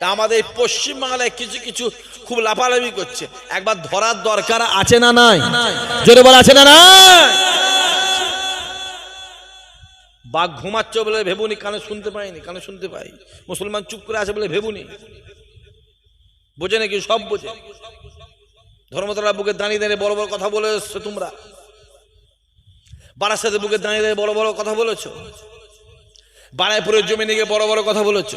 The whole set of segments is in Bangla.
তা আমাদের পশ্চিমবাংলায় কিছু কিছু খুব লাফালাফি করছে। একবার ধরার দরকার আছে না নাই? জোরে বলা, আছে না নাই? বাঘ ঘুমাচ্ছে বলে ভেবুনি কানে শুনতে পাইনি, কানে শুনতে পাই। মুসলমান চুপ করে আছে বলে ভেবুনি। বোঝে নাকি? সব বোঝে। ধর্মতলা বুকে দাঁড়িয়ে দাঁড়িয়ে বড় বড় কথা বলে এসছো তোমরা। বারাসাতে বুকে দাঁড়িয়ে দাঁড়িয়ে বড় বড় কথা বলেছ। বারাইপুরের জমিনে গিয়ে বড় বড় কথা বলেছ।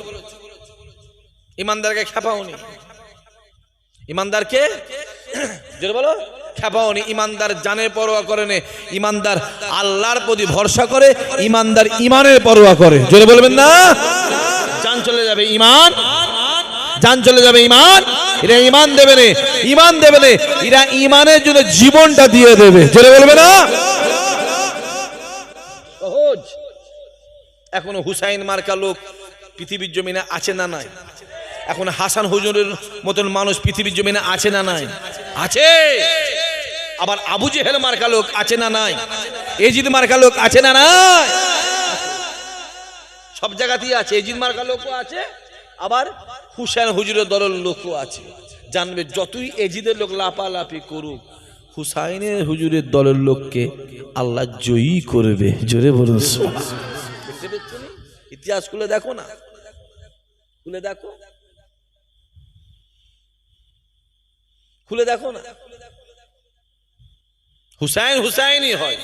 ইমানদারকে খেপাওনি। ইমানদারকে? যেটা বলো। খেপাওনি। ইমানদার জানের পরোয়া করে নে। ইমানদার আল্লাহর প্রতি ভরসা করে, ইমানদার ইমানের পরোয়া করে। জোরে বলবেন না? জান চলে যাবে ইমান। জান চলে যাবে ইমান। এরা ইমান দেবে নে। ইমান দেবে নে। এরা ইমানের জন্য জীবনটা দিয়ে দেবে। জোরে বলবে না? এখনও হুসাইন মার্কা লোক পৃথিবীর জমিনে আছে না নাই? এখন হাসান হুজুরের মতন মানুষ পৃথিবীর জমিনে আছে না নাই? আছে। আবার আবু জেহেল মার্কা লোক আছে না নাই? এজিদ মার্কা লোক আছে না নাই? সব জায়গাতেই আছে। এজিদ মার্কা লোকও আছে, আবার হুসাইন হুজুরের দলের লোকও আছে। জানবে যতই এজিদের লোক লাপালাপি করুক, হুসাইনের হুজুরের দলের লোককে আল্লাহ জয়ী করবে। জোরে বলুন? ইতিহাস খুলে দেখো না? খুলে দেখো। খুলে দেখো না। হুসাইন হুসাইনই হয়।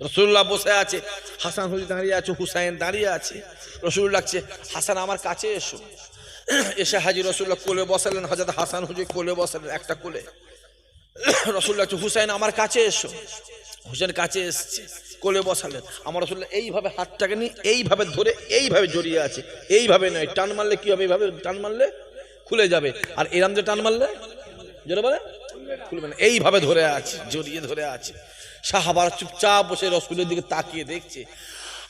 রসুল্লাহ বসে আছে, হাসান হুজুর দাঁড়িয়ে আছে, হুসাইন দাঁড়িয়ে আছে। রসুল লাগছে হাসান আমার কাছে এসো। এসে হাজি রসুল্লাহ কোলে বসালেন হজরত হাসান হুজি কোলে বসালেন একটা কোলে। রসুল লাগছে হুসাইন আমার কাছে এসো। হুসেন কাছে এসছে, কোলে বসালেন। আমার রসুল্লাহ এইভাবে হাতটাকে নিয়ে, এইভাবে ধরে, এইভাবে জড়িয়ে আছে। এইভাবে নয়, টান মারলে কি হবে? এইভাবে টান মারলে খুলে যাবে। আর এরাম যে টান মারলে, যেটা বলে? খুলবে না এইভাবে ধরে আছে, জড়িয়ে ধরে আছে। সাহাবার চুপচাপ বসে রসুলের দিকে তাকিয়ে দেখছে।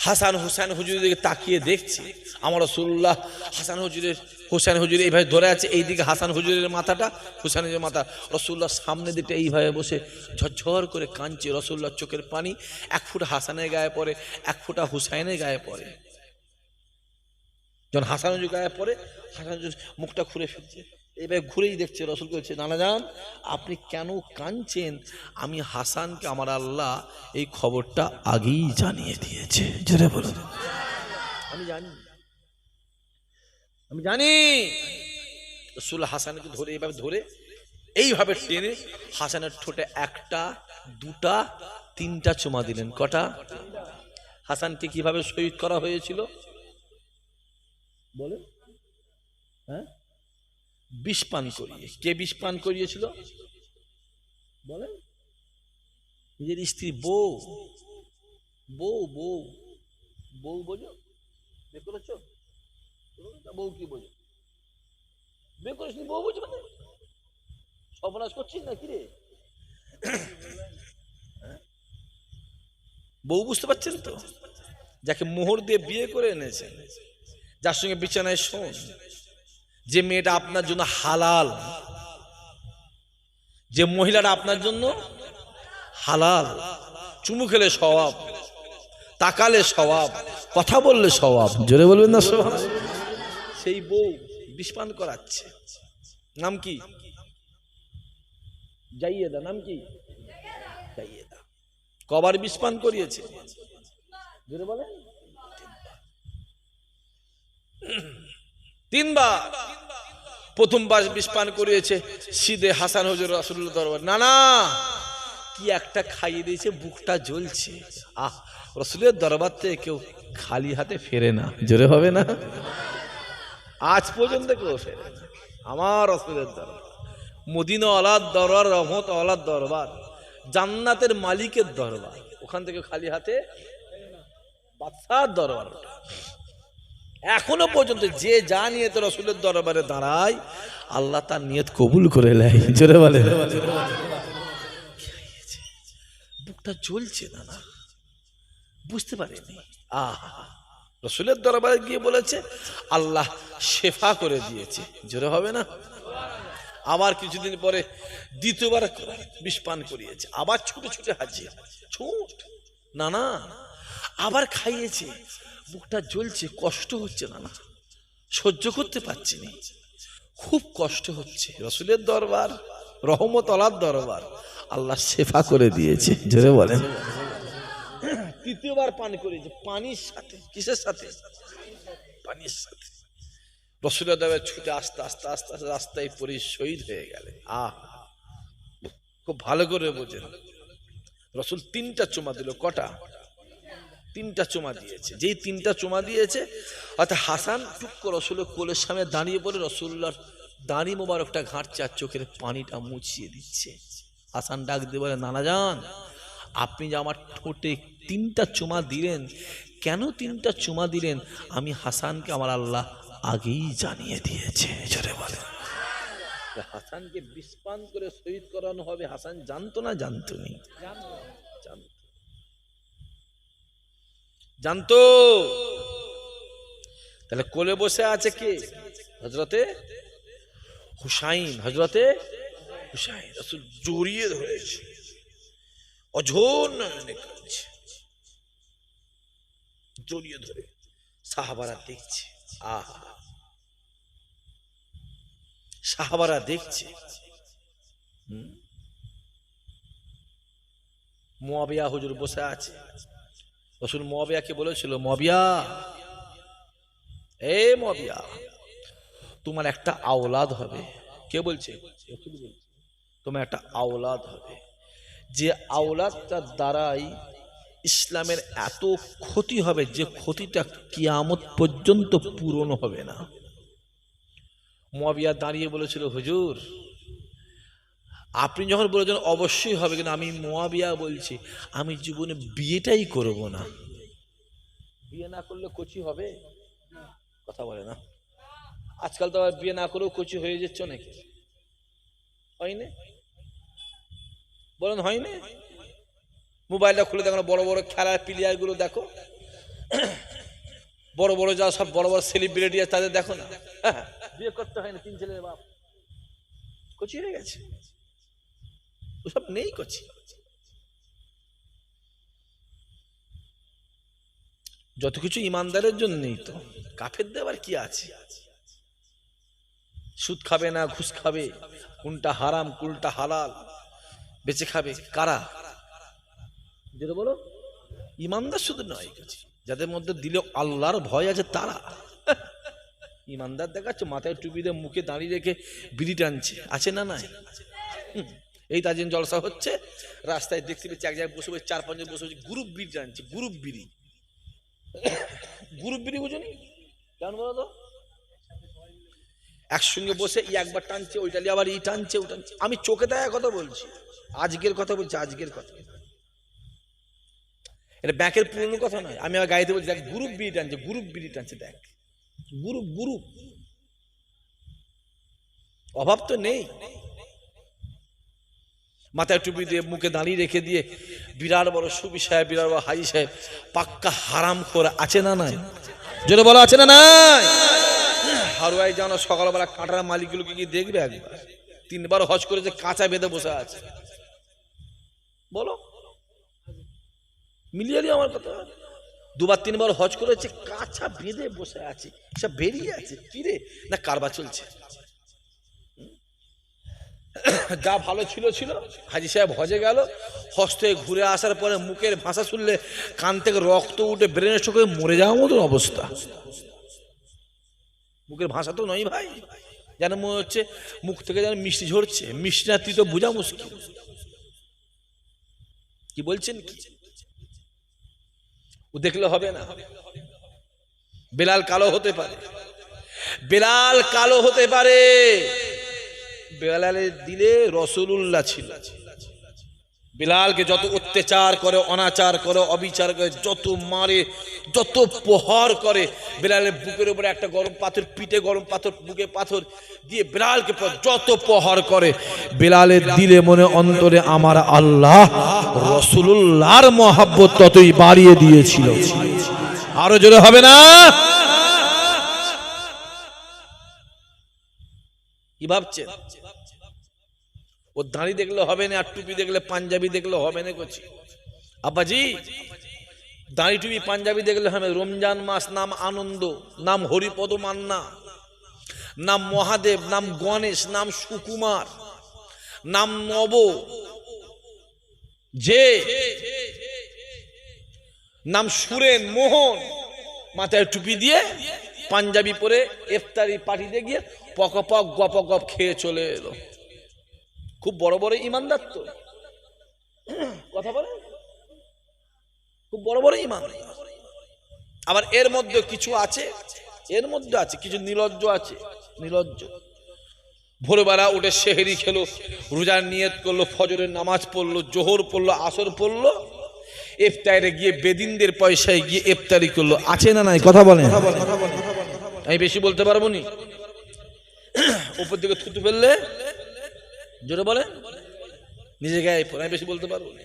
হাসান হুসাইন হুজুরের দিকে তাকিয়ে দেখছে। আমার রসুল্লাহ হাসান হুজুরের, হুসাইন হুজুর এইভাবে ধরে আছে, এইদিকে হাসান হুজুরের মাথাটা, হুসাইনের মাথা। রসুল্লাহ সামনে দিকে এইভাবে বসে ঝরঝর করে কাঁদছে। রসুল্লাহ চোখের পানি এক ফুট হাসানের গায়ে পড়ে, এক ফুটা হুসাইনের গায়ে পড়ে। যখন হাসান হুজুর গায়ে পড়ে হাসান হুজুর মুখটা ঘুরে ফেলছে। এইভাবে ঘুরেই দেখছে রসুল বলছে নানা যান আপনি কেন কাঁদছেন? আমি হাসানকে আমার আল্লাহ এই খবরটা আগেই জানিয়ে দিয়েছে। জোরে বলুন। আমি জানি। আমি জানি। রসুল হাসানকে ধরে এইভাবে ধরে এইভাবে টেনে হাসানের ঠোঁটে একটা দুটা তিনটা চুমা দিলেন। কটা? হাসানকে কীভাবে শহীদ করা হয়েছিল? বলে? হ্যাঁ? বিষ পান করিয়ে। কে বিষ পান করিয়েছিল? বলেন নিজের স্ত্রী বউ। বউ বউ। বউ বোঝো? বের করেছ? বউ কি বোঝো? বের করিস বউ বুঝবে না? সর্বনাশ করছিস না কিরে বউ বুঝতে পারছেন তো? যাকে মোহর দিয়ে বিয়ে করে এনেছেন যার সঙ্গে বিছানায় শোন। যে মেয়েটা আপনার জন্য হালাল, যে মহিলাটা আপনার জন্য হালাল, চুমু খেলে স্বভাব, তাকালে স্বভাব, কথা বললে স্বভাব। জোরে বলবেন না স্বভাব সেই বউ বিষপান করাচ্ছে। নাম কি? যাইয়েদা নাম কি? যাইয়েদা কবার বিষপান করিয়েছে? জোরে বলে তিনবার। প্রথমবার বিষপান করিয়েছে, সিদে হাসান হজুর রাসুল্লাহ দরবার। না না কি একটা খাইয়ে দিয়েছে, বুকটা জ্বলছে। আহ, রসুলের দরবার থেকে কেউ খালি হাতে ফেরে না। জোরে হবে না? আজ পর্যন্ত কেউ ফেরে আমার রসুলের দরবার। মদিনা আলাদ দরবার রহমত আলাদ দরবার, জান্নাতের মালিকের দরবার। ওখান থেকে খালি হাতে বাদশার দরবার এখনও পর্যন্ত যে যা নিয়ে তো রসুলের দরবারে দাঁড়ায়, আল্লাহ তার নিয়ত কবুল করে নেয়। জোরে বলে বুকটা জ্বলছে দাদা বুঝতে পারিনি। আহা, রসুলের দরবারে গিয়ে বলেছে, আল্লাহ শেফা করে দিয়েছে। জোরে হবে না? আবার কিছুদিন পরে দ্বিতীয়বার বিষ পান করিয়েছে। আবার ছুটে ছুটে হাজির। ছুট। না না। আবার খাইয়েছে। বুকটা জ্বলছে, কষ্ট হচ্ছে না না। সহ্য করতে পারছি না। খুব কষ্ট হচ্ছে। রসুলের দরবার, রহমত আলার দরবার, আল্লাহ সেফা করে দিয়েছে। জোরে বলেন। তৃতীয়বার পান করেছে, পানির সাথে, কিসের সাথে? পানির সাথে। রসুলের দেবের ছুটে আস্তে আস্তে আস্তে আস্তে রাস্তায় পরে শহীদ হয়ে গেলে আহ। খুব ভালো করে বোঝেন। রসুল তিনটা চুমা দিল, কটা? তিনটা চুমা দিয়েছে। যেই তিনটা চুমা দিয়েছে অর্থাৎ হাসান টুক করে রসুলের কোলের সামনে দাঁড়িয়ে পড়ে রসুল্লার দাঁড়ি মোবারকটা ঘাঁটছে আর চোখের পানিটা মুছিয়ে দিচ্ছে। হাসান ডাক দিয়ে বলে নানা যান আপনি যে আমার ঠোঁটে তিনটা চুমা দিলেন কেন তিনটা চুমা দিলেন? আমি হাসানকে আমার আল্লাহ আগেই জানিয়ে দিয়েছে। জোরে বলে। হাসানকে বিস্পান করে শহীদ করানো হবে। হাসান জানতো না? জানতো নি। জানতো? তাহলে কোলে বসে আছে কে? হজরতে হুসাইন। হজরতে হুসাইন। রসুল জড়িয়ে ধরেছে। অঝোর নয়নে জড়িয়ে ধরে সাহাবারা দেখছে। আহা। সাহাবারা দেখছে? মুয়াবিয়া হুজুর বসে আছে। রসুল মবিয়াকে বলেছিল মবিয়া এ মবিয়া তোমার একটা আওলাদ হবে। কে বলছে? তোমার একটা আওলাদ হবে। যে আওলাদটার দ্বারাই ইসলামের এত ক্ষতি হবে যে ক্ষতিটা কিয়ামত পর্যন্ত পূরণ হবে না। মবিয়া দাঁড়িয়ে বলেছিল, হুজুর আপনি যখন বলেছেন, অবশ্যই হবে, কিন্তু আমি মোয়াবিয়া বলছি, আমি জীবনে বিয়েটাই করব না। বিয়ে না করলে কচি হবে? কথা বলে না। আজকাল তো আবার বিয়ে না করেও কচি হয়ে যাচ্ছে নাকি? হয়নি? বলেন, হয়নি? মোবাইলটা খুলে দেখো বড় বড় খেলার প্লেয়ারগুলো দেখো। বড় বড় যা সব বড় বড় সেলিব্রিটি আছে, তাদের দেখো না। বিয়ে করতে হয় না, তিন ছেলের বাপ। কচি হয়ে গেছে। ওসব নেই করছি যত কিছু ইমানদারের জন্য নেই তো কাফের দেবার কি আছে? সুদ খাবে না, ঘুষ খাবে, কোনটা হারাম, কোনটা হালাল, বেঁচে খাবে কারা? যেটা বলো, ইমানদার শুধু নয় যাদের মধ্যে দিলে আল্লাহর ভয় আছে তারা। ইমানদার দেখাচ্ছে, মাথায় টুপি দিয়ে মুখে দাঁড়িয়ে রেখে বিড়ি টানছে, আছে না নাই। এই তাজিন জলসা হচ্ছে। রাস্তায় দেখতে পেয়েছি এক জায়গায় বসে বসে চার পাঁচজন বসে বসে গ্রুপ বিড়ি টানছে গ্রুপ বিড়ি গ্রুপ বিড়ি বুঝুনি? কেমন বলো তো? একসঙ্গে বসে ই একবার টানছে, ওইটা আবার ই টানছে, ও টানছে। আমি চোখে দেখা কথা বলছি। আজকের কথা বলছি, আজকের কথা। এটা ব্যাকের পুরনো কথা নয়। আমি আমার গাড়িতে বলছি, দেখ গ্রুপ বিড়ি টানছে গ্রুপ বিড়ি টানছে, দেখ। গ্রুপ গ্রুপ অভাব তো নেই। মাথায় টুপি দিয়ে মুখে দাঁড়িয়ে রেখে দিয়ে, বিরাট বড় সুবি সাহেব, বিরাট বড় হাজি সাহেব, পাক্কা হারাম করে আছে না নাই? জোরে বলা, আছে না নাই? হারুয়াই জানো, সকালবেলা কাঁটার মালিকগুলোকে কি দেখবে একবার। তিনবার হজ করেছে কাঁচা বেঁধে বসে আছে। বলো। মিলিয়ে আমার কথা। দুবার তিনবার হজ করেছে, কাঁচা বেঁধে বসে আছে। সব বেরিয়ে আছে। কিরে না, কারবার চলছে। যা ভালো ছিল ছিল। হাজি সাহেব হজে গেল। থেকে ঘুরে আসার পরে মুখের ভাষা শুনলে কান থেকে রক্ত উঠে ব্রেনের চোখে মরে যাওয়ার মতন অবস্থা। মুখের ভাষা তো নয় ভাই। যেন মনে হচ্ছে মুখ থেকে যেন মিষ্টি ঝরছে। মিষ্টি না তুই তো বোঝা মুশকিল। কি বলছেন কি? ও দেখলে হবে না। বেলাল কালো হতে পারে। বেলাল কালো হতে পারে। বেলালের দিলে রসুলুল্লাহ ছিল। বিলালকে যত অত্যাচার করে, অনাচার করে, অবিচার করে, যত মারে, যত প্রহার করে, বিলালের বুকের উপরে একটা গরম পাথর, পিঠে গরম পাথর, বুকে পাথর দিয়ে বিলালকে যত প্রহার করে, বিলালের দিলে মনে অন্তরে আমার আল্লাহ, রসুলুল্লাহর মহাব্বত ততই বাড়িয়ে দিয়েছিল। আরও জোরে হবে না? কি ভাবছেন ও দাঁড়ি দেখলে হবে না, আর টুপি দেখলে পাঞ্জাবি দেখলে হবে না করছি আব্বাজি দাঁড়ি টুপি পাঞ্জাবি দেখলে হবে। রমজান মাস, নাম আনন্দ, নাম হরিপদ মান্না, নাম মহাদেব, নাম গণেশ, নাম সুকুমার, নাম নব। যে, নাম সুরেন মোহন, মাথায় টুপি দিয়ে পাঞ্জাবি পরে ইফতারি পার্টিতে গিয়ে পক পক গপ গপ খেয়ে চলে এলো। খুব বড় বড় ইমানদার তো। কথা বলে? খুব বড় বড় ইমান আবার এর মধ্যে কিছু আছে? এর মধ্যে আছে, কিছু নিলজ্জ আছে। নিলজ্জ। ভোরবেলা উঠে সেহেরি খেলো, রোজার নিয়ত করল, ফজরের নামাজ পড়ল, জোহর পড়ল, আসর পড়ল, ইফতারে গিয়ে বেদিনদের পয়সায় গিয়ে ইফতারি করল। আছে না নাই? কথা বলেন। আমি বেশি বলতে পারব নি? উপর দিকে থুতু ফেললে, জোরে বলে নিজে গায়ে বেশি বলতে পারব না।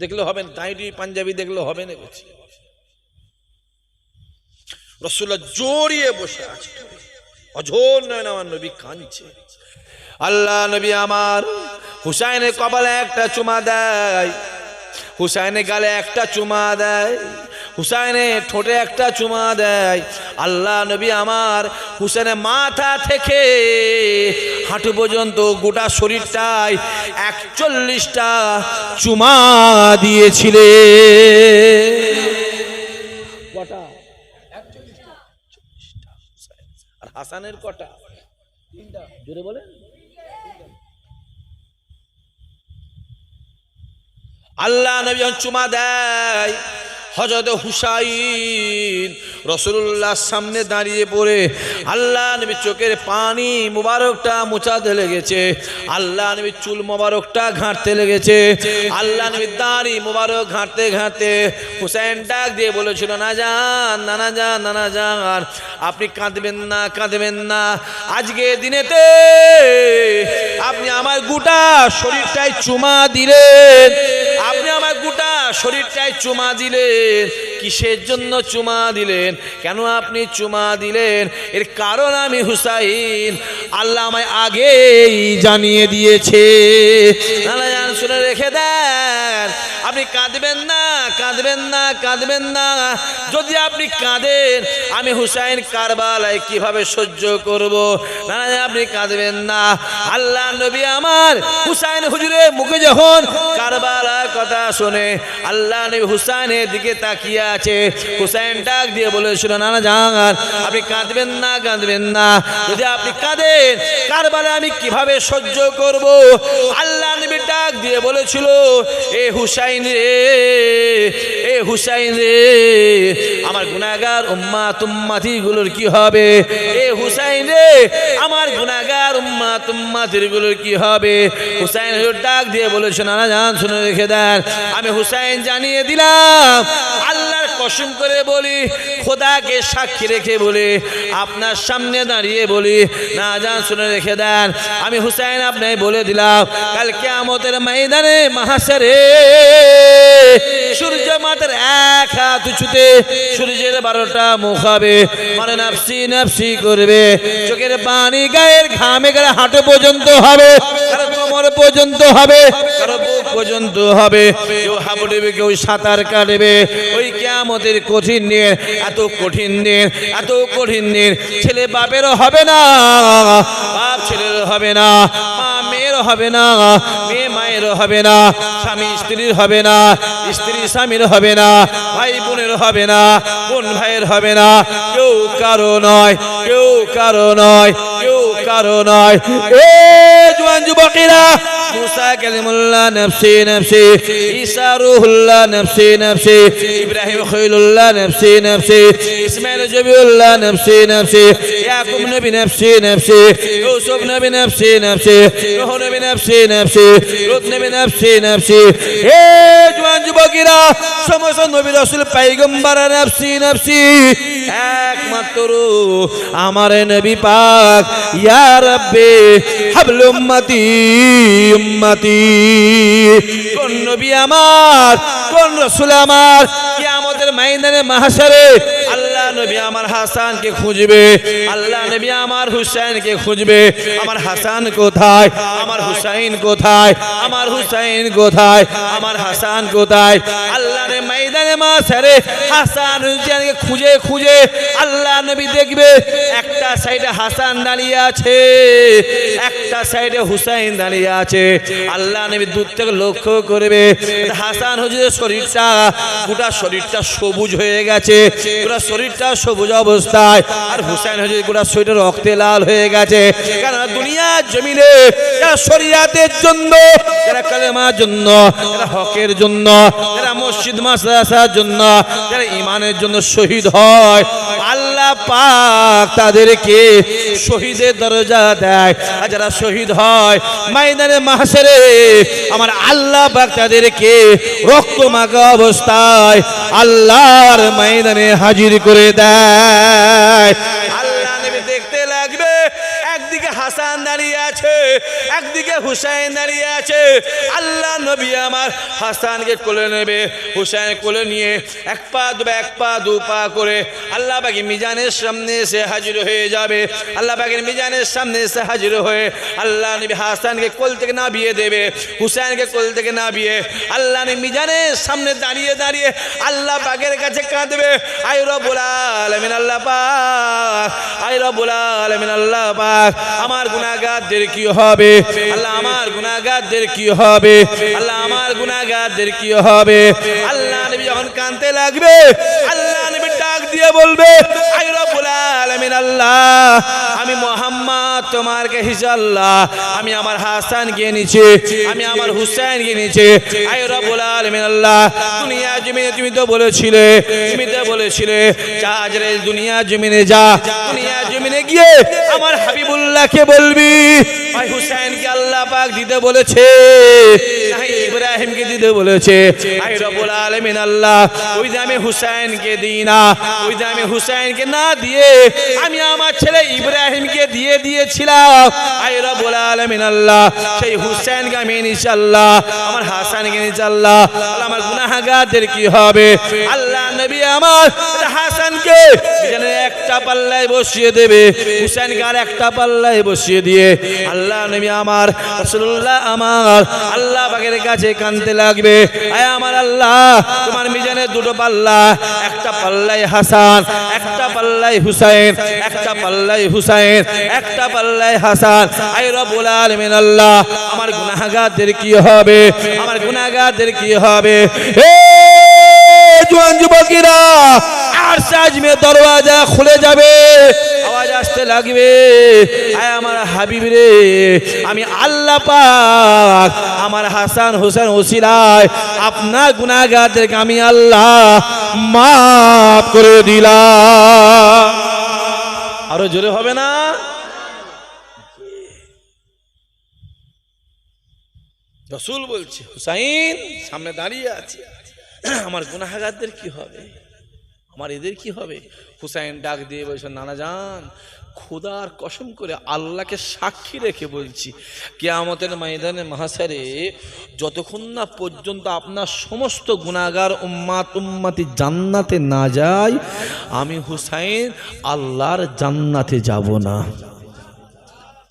দেখলে হবে না টাইটি পাঞ্জাবি দেখলে হবে না বলছি। রসুল্লাহ জড়িয়ে বসে আছে। অঝোর নয় আমার নবী কাঁদছে। আল্লাহ নবী আমার হুসাইনের কপালে একটা চুমা দেয়। হুসাইনের গালে একটা চুমা দেয়। হুসাইনের ঠোঁটে একটা চুমা দেয়। আল্লাহ নবী আমার হুসেনের মাথা থেকে হাঁটু পর্যন্ত গোটা শরীরটায় একচল্লিশটা চুমা দিয়েছিলে। কটা? আর হাসানের কটা? জোরে বলে আল্লাহ নবী চুমা দেয় হজরত হুসাইন রসুল্লাহ সামনে দাঁড়িয়ে পড়ে, আল্লাহ নবী চোখের পানি মুবারকটা মোচাতে লেগেছে, আল্লাহ নবী চুল মুবারকটা ঘাঁটতে লেগেছে, আল্লাহ নবী দাঁড়ি মুবারক ঘাঁটতে ঘাঁটতে হুসাইন ডাক দিয়ে বলেছিল, না যান নানা যান নানা যান, আপনি কাঁদবেন না কাঁদবেন না, আজকে দিনেতে আপনি আমার গোটা শরীরটাই চুমা দিলেন। গোটা শরীরটাই চুমা দিলেন। কিসের জন্য চুমা দিলেন? কেন আপনি চুমা দিলেন? এর কারণ আমি হুসাইন আল্লাহ আমায় আগেই জানিয়ে দিয়েছে। শুনে রেখে দেন। আপনি কাঁদবেন না কাঁদবেন না কাঁদবেন না। যদি আপনি কাঁদেন, আমি হুসাইন কারবালায় কীভাবে সহ্য করব? না আপনি কাঁদবেন না। আল্লাহ নবী আমার হুসাইন হুজুরের মুখে যখন কারবালার কথা শুনে আল্লাহ নবী হুসাইনের দিকে তাকিয়ে আছে, হুসাইন ডাক দিয়ে বলেছিল না না যান আপনি কাঁদবেন না কাঁদবেন না। যদি আপনি কাঁদেন, কারবালায় আমি কীভাবে সহ্য করব? আল্লাহ ডাক দিয়ে বলেছিল, এ হুসাইন রে, এ হুসাইন রে, আমার গুনাগার উম্মা তুম্মাতি গুলোর কি হবে? এ হুসাইন রে, আমার গুনাগার উম্মা তুম্মাতিরগুলোর কি হবে? হুসাইন ডাক দিয়ে বলেছে, নানা জান শুনে রেখে দেন, আমি হুসাইন জানিয়ে দিলাম আল্লাহর কসম করে বলি, খোদাকে সাক্ষী রেখে বলি, আপনার সামনে দাঁড়িয়ে বলি, না জান শুনে রেখে দেন। আমি হুসাইন আপনাকে বলে দিলাম, কাল কেয়ামতের ময়দানে মাহাসারে, সূর্য মাতার এক হাত উঁচুতে সূর্যের বারোটা মুখ হবে। মানে নাফসি নাফসি করবে। চোখের পানি, গায়ের ঘামে গেলে হাঁটু পর্যন্ত হবে কোমর পর্যন্ত হবে, কারও পর্যন্ত হবে। কেউ কেউ সাঁতার কাটবে। কেয়ামতের কঠিন দিন, এত কঠিন দিন, এত কঠিন দিন। ছেলে বাপেরও হবে না, বাপ ছেলের হবে না, মা মেয়ের হবে না, মেয়ে মায়ের হবে না, স্বামী স্ত্রীর হবে না, স্ত্রী স্বামীর হবে না, ভাই বোনের হবে না, বোন ভাইয়ের হবে না। কেউ কারও নয়, কেউ কারও নয়, কেউ কারও নয়। এ জোয়ান যুবকেরা মুসা কালিমুল্লাহ নফসি নফসি ঈসা রুহুল্লাহ নফসি নফসি ইব্রাহিম খলিলুল্লাহ নফসি নফসি ইসমাইল জবিউল্লাহ নফসি নফসি ইয়াকুব নবী নফসি নফসি ইউসুফ নবী নফসি একমাত্র আমার নবী পাক। ইয়া রাব্বি উম্মতি কোন নবী আমার কোন রাসূল আমার কিয়ামতের ময়দানে মাহশারে আল্লাহ নবী আমার হাসানকে খুঁজবে, আল্লাহ নবী আমার হুসাইনকে খুঁজবে। আমার হাসান কোথায়? আমার হুসাইন কোথায়? আমার হুসাইন কোথায়? আমার হাসান কোথায়? আল্লাহ রে ময়দানে মা সারে হাসান হুসাইনকে খুঁজে খুঁজে আল্লাহ নবী দেখবে, একটা সাইডে হাসান দাঁড়িয়ে আছে, একটা সাইডে হুসাইন দাঁড়িয়ে আছে। আল্লাহ নবী দূর থেকে লক্ষ্য করবে, হাসান হুজুরের শরীরটা, গোটা শরীরটা সবুজ হয়ে গেছে, গোটা শরীরটা সবুজ অবস্থায়। আর হুসেন হাজির গোড়ার শরীরটা রক্তে লাল হয়ে গেছে। কেননা দুনিয়ার জমিনে যারা শরিয়াতের জন্য, যারা কালেমার জন্য, যারা হকের জন্য, যারা মসজিদ মাসার জন্য, যারা ইমানের জন্য শহীদ হয়, আল্লাহ পাক তাদেরকে শহীদের দরজা দেয়। আর যারা শহীদ হয়, ময়দানে মাহাসেরে আমার আল্লাহ পাক তাদেরকে রক্ত মাখা অবস্থায় আল্লাহর ময়দানে হাজির করে দেয়। আল্লাহ দেখতে লাগবে, একদিকে হাসান দাঁড়িয়ে আছে একদিকে হুসাইন দাঁড়িয়ে আছে। আল্লাহ নবী আমার হাসানকে কোলে নেবে। হুসাইন কোলে নিয়ে এক পা দু এক পা দু পা করে আল্লাহ বাকি মিজানের সামনে এসে হাজির হয়ে যাবে। আল্লাহ বাকির মিজানের সামনে এসে হাজির হয়ে আল্লাহ নবী হাসানকে কোল থেকে নাবিয়ে দেবে। হুসাইনকে কোল থেকে নাবিয়ে আল্লাহ নবী মিজানের সামনে দাঁড়িয়ে দাঁড়িয়ে আল্লাহ পাকের কাছে কাঁদবে। আই রবুল আলামিন আল্লাহ পাক, আই রবুল আলামিন আল্লাহ পাক, আমার গুনাহগারদের কি হবে? আল্লাহ আমার গুনাহগারদের কি হবে? আল্লাহ আমার গুনাহগারদের কি হবে? আল্লাহ নবী যখন কাঁদতে লাগবে আল্লাহ দিয়ে বলবে আমি মোহাম্মদ, তোমার কাছে আল্লাহ, আমি আমার হাসান গিয়ে নিচে, আমি আমার হুসাইন গিয়ে নিচে, আই রবুল আলামিন আল্লাহ তুমি তো বলেছিলে, তুমি তো বলেছিলে, যা রে দুনিয়া জমিনে যা, দুনিয়া জমিনে গিয়ে আমার হাবিবুল্লাহকে বলবি ভাই হুসাইনকে আল্লাহ পাক দিতে বলেছে ইব্রাহিমকে দিতে বলেছে আই রবুল আলামিন আল্লাহ ওই যে হুসাইনকে দিই না ওই যে হুসাইনকে না দিয়ে আমি আমার ছেলে ইব্রাহিমকে দিয়ে দিয়েছিলাম। আই রবুল আলামিন আল্লাহ সেই হুসাইনকে আমি ইনশাআল্লাহ আমার হাসানকে ইনশাআল্লাহ আমার গুনাহগারদের কি হবে? আল্লাহ নবী আমার হাসানকে একটা পাল্লায় বসিয়ে দেবে হুসাইনকে আর একটা পাল্লায় বসিয়ে দিয়ে আল্লাহ নবী আমার আমার আল্লাহ পাকের কাছে কানতে লাগবে। আয় আমার আল্লাহ, তোমার মিজানের দুটো পাল্লা, একটা পাল্লাই হাসান, একটা পাল্লাই হুসাইন, একটা পাল্লাই হুসাইন, একটা পাল্লাই হাসান। আই রব্বুল আলামিন আল্লাহ, আমার গুনাহগারদের কি হবে? আমার গুনাহগারদের কি হবে? এ জোয়ান যুবকেরা আর সাজমে দরওয়াজা খুলে যাবে। আওয়াজ আসতে লাগবে। আয় আমার হাবিব রে, আমি আল্লাহ পাক আমার হাসান হোসেন ওসিলায় আপনার গুনাহগারদেরকে আমি আল্লাহ মাফ করে দিলাম। আরও জোরে হবে না? রসুল বলছে, হুসাইন, সামনে দাঁড়িয়ে আছে। আমার গুনাহাগারদের কি হবে? আমার এদের কি হবে? হুসাইন ডাক দিয়ে বলছে, নানা যান খোদার কসম করে আল্লাহকে সাক্ষী রেখে বলছি, কেয়ামতের ময়দানে মহাসারে যতক্ষণ না পর্যন্ত আপনার সমস্ত গুণাগার উম্মাত উম্মাতি জান্নাতে না যায়, আমি হুসাইন আল্লাহর জান্নাতে যাব না।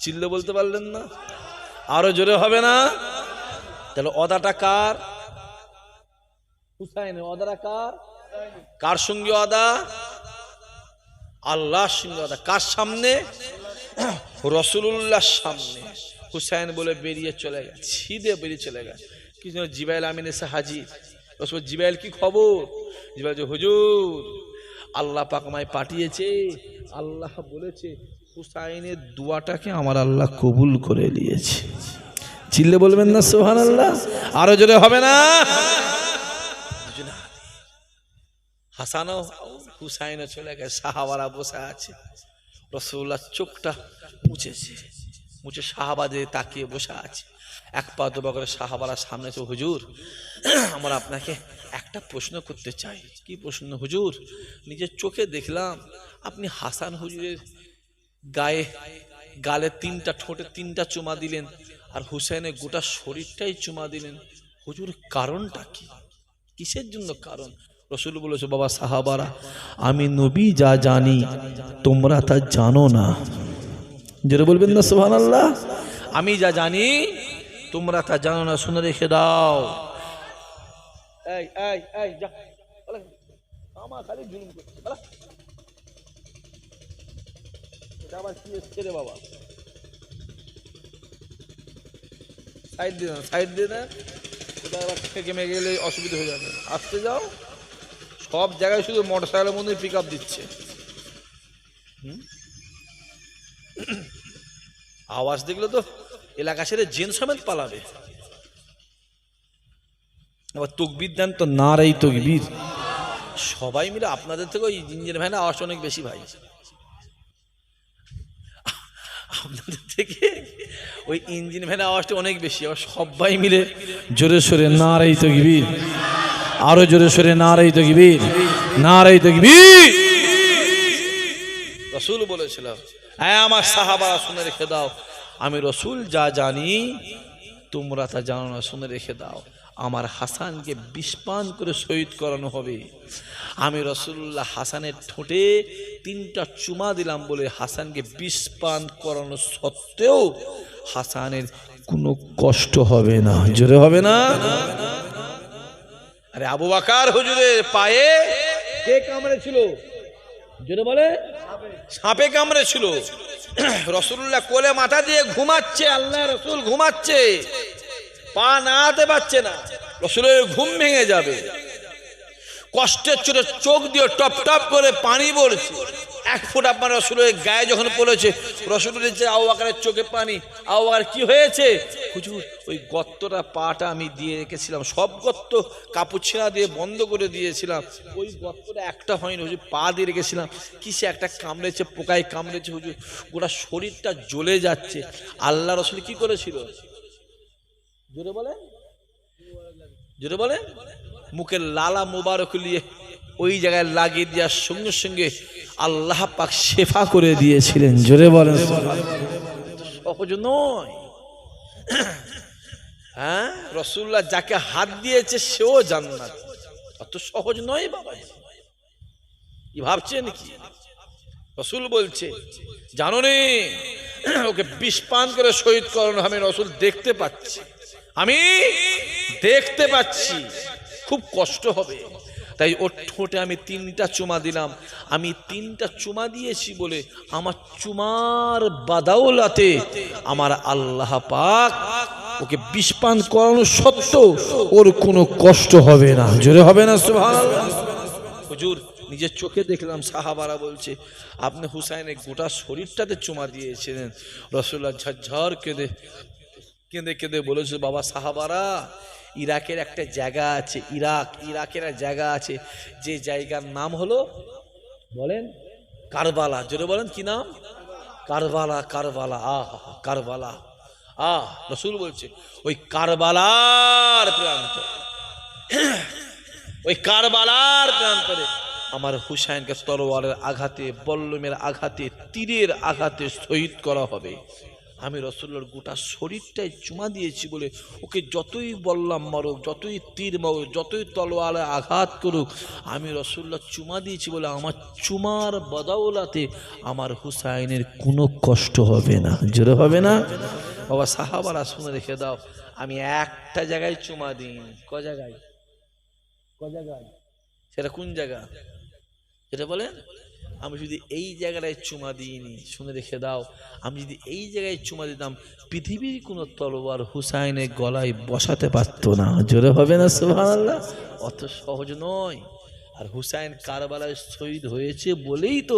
চিল্লে বলতে পারলেন না? আরও জোরে হবে না? তাহলে অদাটা কার? হুসাইনের অদাটা কার? কার সঙ্গে আদা আল্লাহর সঙ্গে অদা কার সামনে? রসুল্লাহর সামনে। হুসাইন বলে বেরিয়ে চলে গেছে ছিদে বেরিয়ে চলে গেছে। কি যেন জিবাইল আমিন এসে হাজির। রসুল জিবাইল, কি খবর? জিবাইল যে হুজুর, আল্লাহ পাকমায় পাঠিয়েছে। আল্লাহ বলেছে, হুসাইনের দোয়াটাকে আমার আল্লাহ কবুল করে নিয়েছে। চিল্লে বলবেন না সোহান আল্লাহ আরও জোরে হবে না। হাসানও হুসাইনও চলে গেছে, সাহাবারা বসে আছে। রসগোল্লার চোখটা মুছেছে, মুছে সাহাবাদের তাকিয়ে বসে আছে। এক পা দুবা করে সাহাবারা সামনে তো হুজুর, আমরা আপনাকে একটা প্রশ্ন করতে চাই। কি প্রশ্ন, হুজুর? নিজের চোখে দেখলাম, আপনি হাসান হুজুরের গায়ে, গালে তিনটা ঠোঁটে তিনটা চুমা দিলেন আর হুসেনের গোটা শরীরটাই চুমা দিলেন। হুজুর, কারণটা কি? কিসের জন্য কারণ? রসুল বলেছে, বাবা সাহাবারা, আমি নবী যা জানি, তোমরা তা জানো না। যেটা বলবেন না সোহান আল্লাহ আমি যা জানি, তোমরা তা জানো না, শুনে রেখে দাও। বাবা? সাইড দিয়ে সাইড দিয়ে আবার থেকে মেয়ে গেলে অসুবিধা হয়ে যাবে। আসতে যাও। সব জায়গায় শুধু মোটর সাইকেলের মধ্যে পিক আপ দিচ্ছে? আওয়াজ দেখলে তো এলাকা ছেড়ে জেন সমেত পালাবে। আবার তকবির দেন তো না রে তকবির। সবাই মিলে আপনাদের থেকে ওই ইঞ্জিন ভ্যানে আওয়াজ অনেক বেশি ভাই। আপনাদের থেকে ওই ইঞ্জিন ভ্যানের আওয়াজটা অনেক বেশি, আবার সবাই মিলে জোরে সোরে না রে তকবির। আরও জোরে সোরে না রে তকবির না রে তকবির। রসুল বলেছিল হ্যাঁ আমার সাহাবারা শুনে রেখে দাও। আমি রসুল যা জানি, তোমরা তা জানো না, শুনে রেখে দাও। আমার হাসানকে বিষপান করে শহীদ করানো হবে। আমি রসুল্লাহ হাসানের ঠোঁটে তিনটা চুমা দিলাম বলে হাসানকে বিষপান করানো সত্ত্বেও হাসানের কোনো কষ্ট হবে না। জোরে হবে না? আরে আবু বাকার হুজুরের পায়ে কে কামড়েছিল জোরে বলে। সাপে কামড়েছিল রসুল্লাহ কোলে মাথা দিয়ে ঘুমাচ্ছে, আল্লাহ রসুল ঘুমাচ্ছে। পা নাড়াতে পারছে না। রসুলের ঘুম ভেঙে যাবে। কষ্টের চোটে চোখ দিয়ে টপ টপ করে পানি পড়ছে এক ফুট আপনার রসুলের গায়ে যখন পড়েছে, রসুলের যে আওয়াকারের চোখে পানি। আওয়াকার কি হয়েছে? হুজুর, ওই গর্তটা পাটা আমি দিয়ে রেখেছিলাম, সব গর্ত কাপড় ছেঁড়া দিয়ে বন্ধ করে দিয়েছিলাম। ওই গর্তটা একটা হয়নি, হুজুর, পা দিয়ে রেখেছিলাম। কিসে একটা কামড়েছে, পোকায় কামড়েছে, হুজুর, গোটা শরীরটা জ্বলে যাচ্ছে। আল্লাহ রসুল কি করেছিল? জোরে বলে জোরে বলে মুখের লালা মোবারক নিয়ে ওই জায়গায় লাগিয়ে দেওয়ার সঙ্গে সঙ্গে আল্লাহ পাক শেফা করে দিয়েছিলেন। জোরে বলেন সহজ নয়। হ্যাঁ? রসুল্লাহ যাকে হাত দিয়েছে সেও জান্নাত। অত সহজ নয় বাবা কি ভাবছেন কি? রসুল বলছে জানো নে ওকে বিষ পান করে শহীদ করানো আমি রসুল দেখতে পাচ্ছি। আমি দেখতে পাচ্ছি। খুব কষ্ট হবে। তাই ওর ঠোঁটে আমি তিনটা চুমা দিলাম। আমি তিনটা চুমা দিয়েছি বলে আমার চুমার বাদাওলাতে আমার আল্লাহ পাক ওকে বিষপান করানো সত্ত্বেও ওর কোনো কষ্ট হবে না। জোরে হবে না হুজুর, নিজের চোখে দেখলাম সাহাবারা বলছে, আপনি হুসাইনের গোটা শরীরটাতে চুমা দিয়েছিলেন। রসুল্লাহ ঝরঝর কেঁদে কেঁদে কেঁদে বলেছে, বাবা সাহাবারা ইরাকের একটা জায়গা আছে, ইরাক, ইরাকের এক জায়গা আছে। যে জায়গার নাম হলো, বলেন কারবালা। জোরে বলেন, কি নাম? কারবালা কারবালা। আহ কারবালা। আহ, রসুল বলছে, ওই কারবালার প্রান্ত। ওই কারবালার প্রান্তরে আমার হুসাইনকে তরোয়ারের আঘাতে, বল্লমের আঘাতে, তীরের আঘাতে শহীদ করা হবে। আমি রসুল্লার গোটা শরীরটাই চুমা দিয়েছি বলে ওকে যতই বললাম মারুক, যতই তীর মারুক, যতই তলোয়ারে আঘাত করুক, আমি রসুল্লাহ চুমা দিয়েছি বলে আমার চুমার বদাওলাতে আমার হুসাইনের কোনো কষ্ট হবে না। জোরে হবে না? বাবা, সাহাবারা শুনে রেখে দাও, আমি একটা জায়গায় চুমা দিইনি। ক জায়গায়? ক জায়গায়? সেটা কোন জায়গা? এটা বলেন? আমি যদি এই জায়গাটায় চুমা দিইনি শুনে রেখে দাও, আমি যদি এই জায়গায় চুমা দিতাম, পৃথিবীর কোনো তলোয়ার হুসাইনের গলায় বসাতে পারতো না। জোরে হবে না, সুবহানাল্লাহ? অত সহজ নয়। আর হুসাইন কারবালায় শহীদ হয়েছে বলেই তো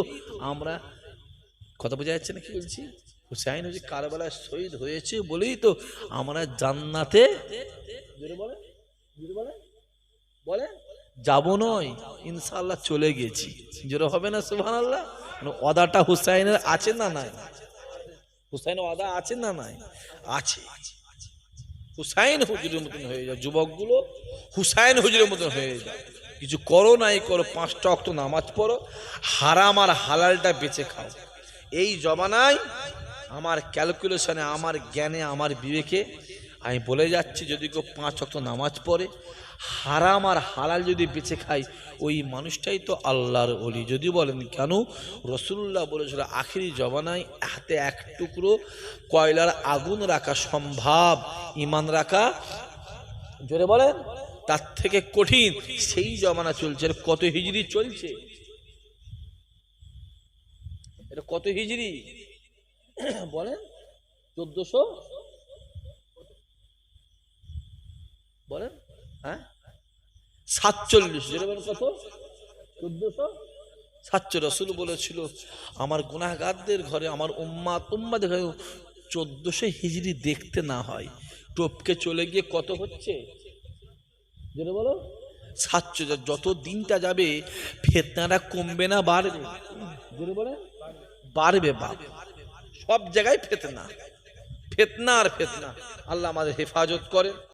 আমরা কথা বোঝা যাচ্ছে না কি বলছি? হুসাইন হচ্ছে কারবালায় শহীদ হয়েছে বলেই তো আমরা জান্নাতে বলে বলে যাব নয় ইনশাল্লাহ চলে গেছি। জোরে হবে না সুবহান আল্লাহ অদাটা হুসাইনের আছে না নাই? হুসাইনের অদা আছে না নাই? আছে। হুসাইন হুজুরের মতন হয়ে যায়, যুবকগুলো হুসাইন হুজুরের মতন হয়ে যায়। কিছু করো নাই, করো, পাঁচটা অক্ত নামাজ পড়ো, হারাম আর হালালটা বেঁচে খাও। এই জমানায় আমার ক্যালকুলেশনে, আমার জ্ঞানে, আমার বিবেকে আমি বলে যাচ্ছি, যদি কেউ পাঁচ অক্ট নামাজ পড়ে হারাম আর হালাল যদি বেঁচে খাই, ওই মানুষটাই তো আল্লাহর অলি যদি বলেন কেন? রসুল্লাহ বলেছিল, আখিরি জবানায় হাতে এক টুকরো কয়লার আগুন রাখা সম্ভব ইমান রাখা জোরে বলেন, তার থেকে কঠিন। সেই জমানা চলছে কত হিজড়ি চলছে? এটা কত হিজড়ি? বলেন, চোদ্দশো? বলেন হ্যাঁ? সাতচল্লিশ বলেন কত? চোদ্দশো? সাতচো রসুল বলেছিল, আমার গুনাহগারদের ঘরে, আমার উম্মা উম্মা দেখা চোদ্দশো হিজড়ি দেখতে না হয়। টপকে চলে গিয়ে কত হচ্ছে? যেটা বলো। সাতশো যত দিনটা যাবে, ফেতনাটা কমবে না, বাড়বে। যেটা বলে। বাড়বে বাড়বে সব জায়গায় ফেতনা। ফেতনা আর ফেতনা। আল্লাহ আমাদের হেফাজত করে